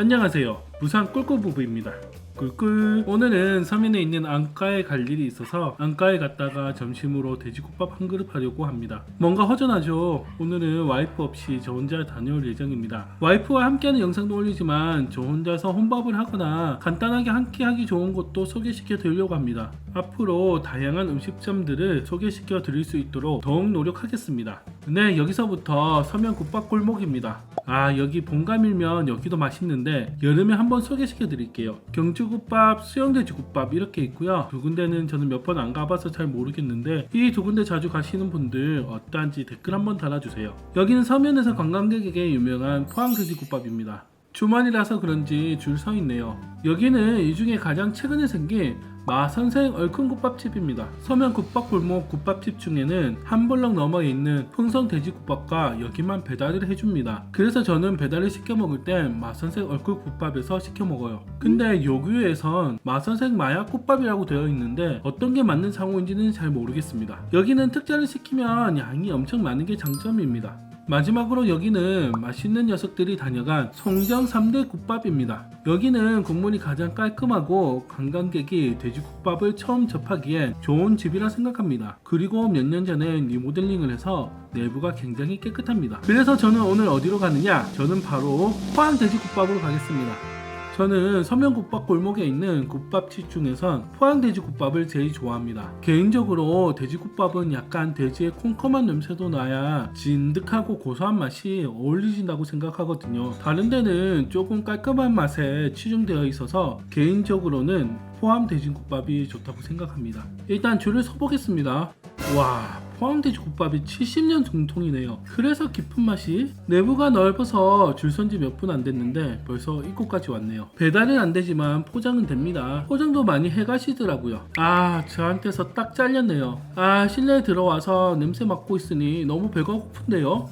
안녕하세요. 부산 꿀꿀부부입니다. 꿀꿀. 오늘은 서면에 있는 안가에 갈 일이 있어서 안가에 갔다가 점심으로 돼지국밥 한 그릇 하려고 합니다. 뭔가 허전하죠. 오늘은 와이프 없이 저 혼자 다녀올 예정입니다. 와이프와 함께하는 영상도 올리지만 저 혼자서 혼밥을 하거나 간단하게 함께 하기 좋은 곳도 소개시켜 드리려고 합니다. 앞으로 다양한 음식점들을 소개시켜 드릴 수 있도록 더욱 노력하겠습니다. 네, 여기서부터 서면 국밥 골목입니다. 아, 여기 본가밀면 여기도 맛있는데 여름에 한번 소개시켜 드릴게요. 경주국밥, 수영돼지국밥 이렇게 있고요. 두 군데는 저는 몇 번 안 가봐서 잘 모르겠는데 이 두 군데 자주 가시는 분들 어떠한지 댓글 한번 달아주세요. 여기는 서면에서 관광객에게 유명한 포항돼지국밥입니다. 주말이라서 그런지 줄 서 있네요. 여기는 이 중에 가장 최근에 생긴 마선생 얼큰국밥집입니다. 서면 국밥골목 국밥집 중에는 한 블럭 넘어 있는 풍성 돼지국밥과 여기만 배달을 해줍니다. 그래서 저는 배달을 시켜 먹을 땐 마선생 얼큰국밥에서 시켜 먹어요. 근데 요규에선 마선생 마약국밥이라고 되어 있는데 어떤 게 맞는 상호인지는 잘 모르겠습니다. 여기는 특자를 시키면 양이 엄청 많은 게 장점입니다. 마지막으로 여기는 맛있는 녀석들이 다녀간 송정 3대 국밥입니다. 여기는 국물이 가장 깔끔하고 관광객이 돼지국밥을 처음 접하기엔 좋은 집이라 생각합니다. 그리고 몇 년 전에 리모델링을 해서 내부가 굉장히 깨끗합니다. 그래서 저는 오늘 어디로 가느냐? 저는 바로 포항 돼지국밥으로 가겠습니다. 저는 서면국밥 골목에 있는 국밥집 중에선 포항돼지국밥을 제일 좋아합니다. 개인적으로 돼지국밥은 약간 돼지의 콩컴한 냄새도 나야 진득하고 고소한 맛이 어울리신다고 생각하거든요. 다른 데는 조금 깔끔한 맛에 치중되어 있어서 개인적으로는 포함 돼지국밥이 좋다고 생각합니다. 일단 줄을 서보겠습니다. 와, 포함 돼지 국밥이 70년 정통이네요. 그래서 깊은 맛이 내부가 넓어서 줄선지 몇 분 안 됐는데 벌써 입구까지 왔네요. 배달은 안 되지만 포장은 됩니다. 포장도 많이 해가시더라고요. 아, 저한테서 딱 잘렸네요. 아, 실내에 들어와서 냄새 맡고 있으니 너무 배가 고픈데요.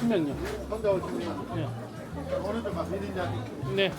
분명요. 혼자 오시면 네. 네.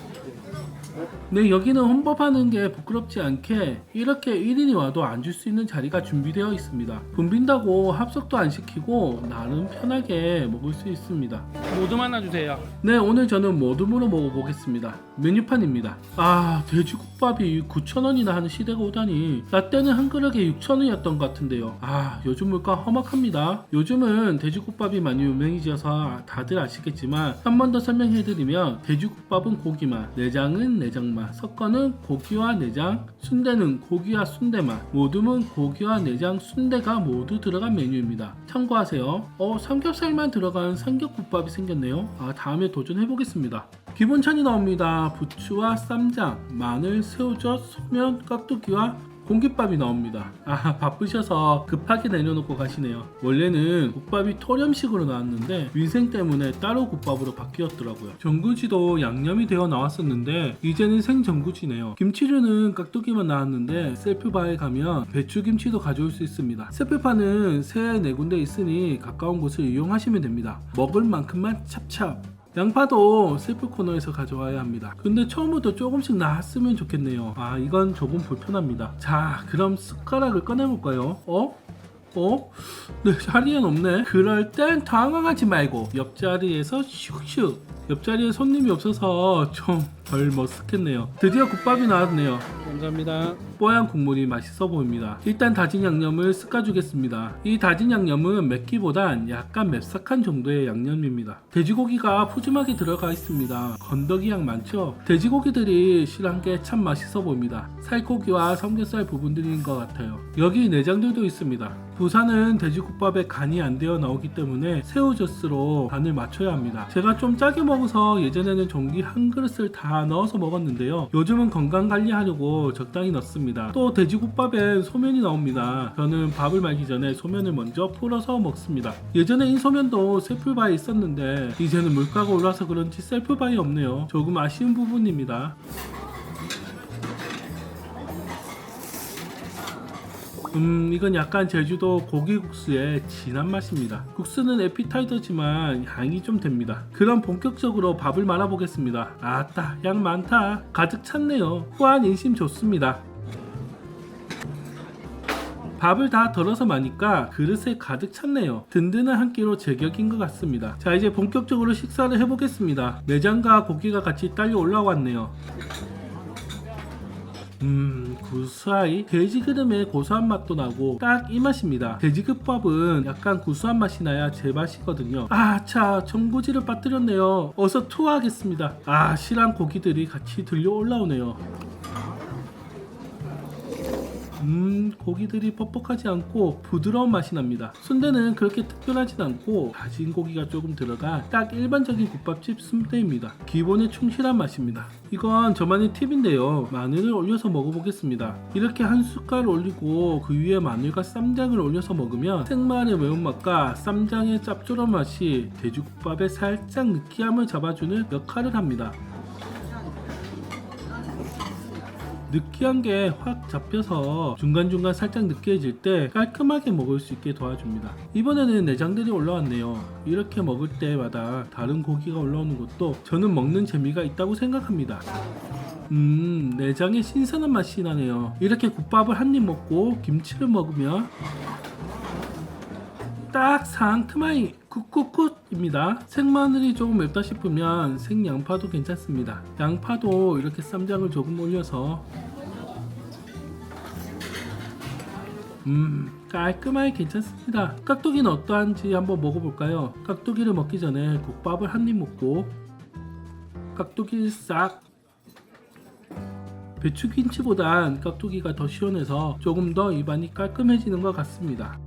네, 여기는 혼밥하는 게 부끄럽지 않게 이렇게 1인이 와도 앉을 수 있는 자리가 준비되어 있습니다. 붐빈다고 합석도 안 시키고 나름 편하게 먹을 수 있습니다. 모두 만나주세요. 네, 오늘 저는 모둠으로 먹어보겠습니다. 메뉴판입니다. 아, 돼지국밥이 9,000원이나 하는 시대가 오다니. 나 때는 한 그릇에 6,000원이었던 것 같은데요. 아, 요즘 물가 험악합니다. 요즘은 돼지국밥이 많이 유명해져서 다들 아시겠지만 한 번 더 설명 해드리면 돼지국밥은 고기맛, 내장은 내장맛, 석건은 고기와 내장, 순대는 고기와 순대맛, 모둠은 고기와 내장, 순대가 모두 들어간 메뉴입니다. 참고하세요. 어, 삼겹살만 들어간 삼겹국밥이 생겼네요. 아, 다음에 도전해보겠습니다. 기본찬이 나옵니다. 부추와 쌈장, 마늘, 새우젓, 소면, 깍두기와 공깃밥이 나옵니다. 아 바쁘셔서 급하게 내려놓고 가시네요. 원래는 국밥이 토렴식으로 나왔는데 위생 때문에 따로 국밥으로 바뀌었더라고요. 전구지도 양념이 되어 나왔었는데 이제는 생전구지네요. 김치류는 깍두기만 나왔는데 셀프바에 가면 배추김치도 가져올 수 있습니다. 셀프파는 세네 군데 있으니 가까운 곳을 이용하시면 됩니다. 먹을 만큼만 찹찹 양파도 셀프 코너에서 가져와야 합니다. 근데 처음부터 조금씩 나왔으면 좋겠네요. 아, 이건 조금 불편합니다. 자, 그럼 숟가락을 꺼내볼까요? 어? 어? 네, 자리엔 없네. 그럴 땐 당황하지 말고 옆자리에서 슉슉. 옆자리에 손님이 없어서 좀 덜 머쓱했네요. 드디어 국밥이 나왔네요. 감사합니다. 뽀얀 국물이 맛있어 보입니다. 일단 다진 양념을 섞어주겠습니다. 이 다진 양념은 맵기보단 약간 맵싹한 정도의 양념입니다. 돼지고기가 푸짐하게 들어가 있습니다. 건더기 양 많죠? 돼지고기들이 실한 게 참 맛있어 보입니다. 살코기와 삼겹살 부분들인 것 같아요. 여기 내장들도 있습니다. 부산은 돼지국밥에 간이 안 되어 나오기 때문에 새우젓으로 간을 맞춰야 합니다. 제가 좀 짜게 먹어서 예전에는 종기 한 그릇을 다 넣어서 먹었는데요. 요즘은 건강 관리하려고 적당히 넣습니다. 또 돼지국밥엔 소면이 나옵니다. 저는 밥을 말기 전에 소면을 먼저 풀어서 먹습니다. 예전에 이 소면도 셀프바에 있었는데 이제는 물가가 올라서 그런지 셀프바에 없네요. 조금 아쉬운 부분입니다. 음, 이건 약간 제주도 고기국수의 진한 맛입니다. 국수는 에피타이저지만 양이 좀 됩니다. 그럼 본격적으로 밥을 말아보겠습니다. 아따, 양 많다. 가득 찼네요. 후한 인심 좋습니다. 밥을 다 덜어서 마니까 그릇에 가득 찼네요. 든든한 한 끼로 제격인 것 같습니다. 자 이제 본격적으로 식사를 해보겠습니다. 내장과 고기가 같이 딸려 올라왔네요. 음 구수하이 돼지 기름의 고소한 맛도 나고 딱 이 맛입니다. 돼지국밥은 약간 구수한 맛이 나야 제 맛이거든요. 아차 전구지를 빠뜨렸네요. 어서 투하하겠습니다. 아 실한 고기들이 같이 들려 올라오네요 음 고기들이 뻑뻑하지 않고 부드러운 맛이 납니다. 순대는 그렇게 특별하진 않고 다진 고기가 조금 들어가 딱 일반적인 국밥집 순대입니다. 기본에 충실한 맛입니다. 이건 저만의 팁인데요. 마늘을 올려서 먹어보겠습니다. 이렇게 한 숟갈 올리고 그 위에 마늘과 쌈장을 올려서 먹으면 생마늘의 매운맛과 쌈장의 짭조름 맛이 돼지국밥에 살짝 느끼함을 잡아주는 역할을 합니다 느끼한 게 확 잡혀서 중간중간 살짝 느끼해질 때 깔끔하게 먹을 수 있게 도와줍니다. 이번에는 내장들이 올라왔네요. 이렇게 먹을 때마다 다른 고기가 올라오는 것도 저는 먹는 재미가 있다고 생각합니다. 음, 내장의 신선한 맛이 나네요. 이렇게 국밥을 한 입 먹고 김치를 먹으면 딱 상큼하이 굿굿굿입니다. 생마늘이 조금 맵다 싶으면 생양파도 괜찮습니다. 양파도 이렇게 쌈장을 조금 올려서 음 깔끔하게 괜찮습니다. 깍두기는 어떠한지 한번 먹어볼까요? 깍두기를 먹기 전에 국밥을 한 입 먹고 깍두기를 싹 배추김치보단 깍두기가 더 시원해서 조금 더 입안이 깔끔해지는 것 같습니다.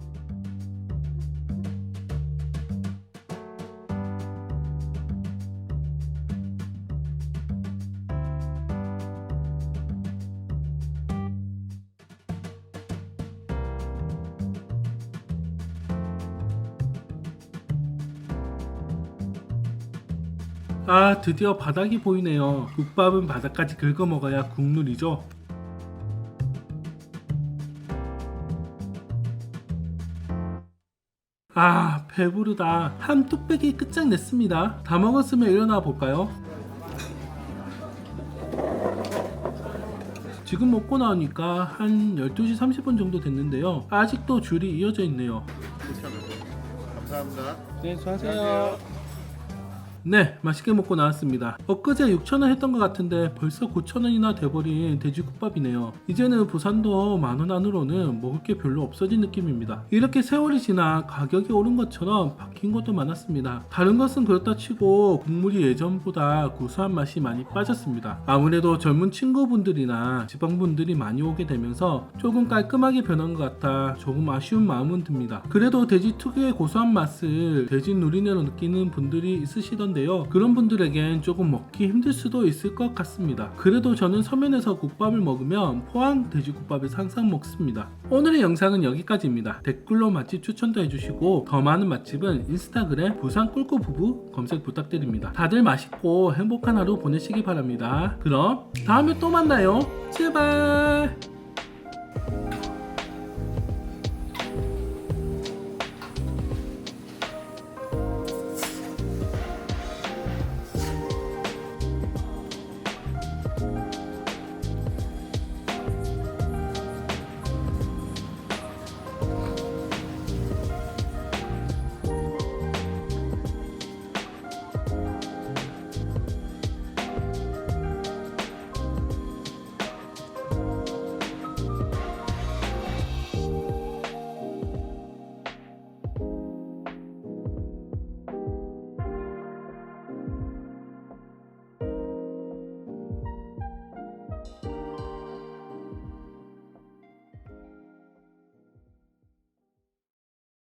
아 드디어 바닥이 보이네요. 국밥은 바닥까지 긁어 먹어야 국룰이죠. 아 배부르다. 한 뚝배기 끝장냈습니다. 다 먹었으면 일어나 볼까요? 지금 먹고 나오니까 한 12시 30분 정도 됐는데요. 아직도 줄이 이어져 있네요. 감사합니다. 네 수고하세요 네, 맛있게 먹고 나왔습니다. 엊그제 6,000원 했던 것 같은데 벌써 9,000원이나 돼버린 돼지국밥이네요. 이제는 부산도 만원 안으로는 먹을 게 별로 없어진 느낌입니다. 이렇게 세월이 지나 가격이 오른 것처럼 바뀐 것도 많았습니다. 다른 것은 그렇다 치고 국물이 예전보다 구수한 맛이 많이 빠졌습니다. 아무래도 젊은 친구분들이나 지방분들이 많이 오게 되면서 조금 깔끔하게 변한 것 같아 조금 아쉬운 마음은 듭니다. 그래도 돼지 특유의 고소한 맛을 돼지 누리내로 느끼는 분들이 있으시던 데요. 그런 분들에겐 조금 먹기 힘들 수도 있을 것 같습니다. 그래도 저는 서면에서 국밥을 먹으면 포항 돼지국밥에서 항상 먹습니다. 오늘의 영상은 여기까지입니다. 댓글로 맛집 추천도 해주시고 더 많은 맛집은 인스타그램 부산 꿀꿀 부부 검색 부탁드립니다. 다들 맛있고 행복한 하루 보내시기 바랍니다. 그럼 다음에 또 만나요. 제발.